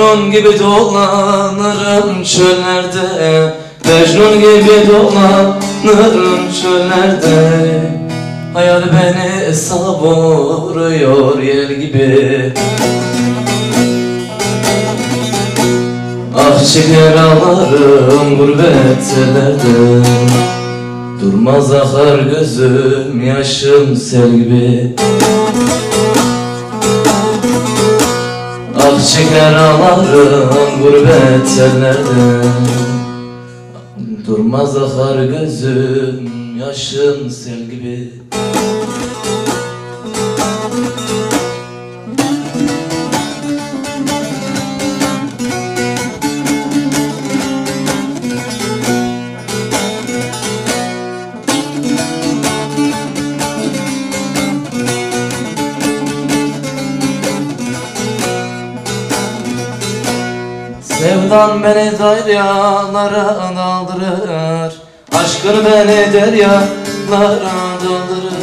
Mecnun gibi dolanırım çöllerde. Mecnun gibi dolanırım çöllerde. Hayal beni savuruyor yel gibi. Ah çeker ağlarım gurbet ellerde Durmaz akar gözüm yaşım sel gibi Ah çeker ağlarım gurbet ellerde Durmaz akar gözüm yaşım sel gibi Sevdan beni deryalara daldırır Aşkın beni deryalara daldırır.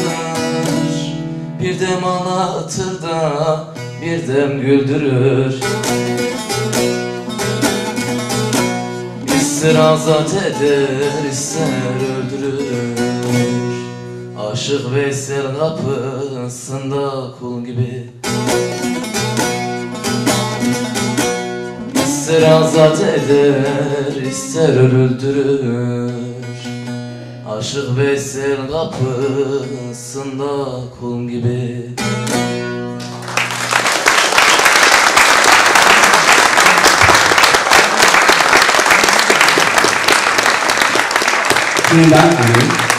Bir dem ağlatır da bir dem güldürür. İster azat eder ister öldürür. Aşık Veysel kapısında kul gibi İster azat eder, ister öldürür Aşık Veysel kapısında kul gibi Vielen Dank, Anni.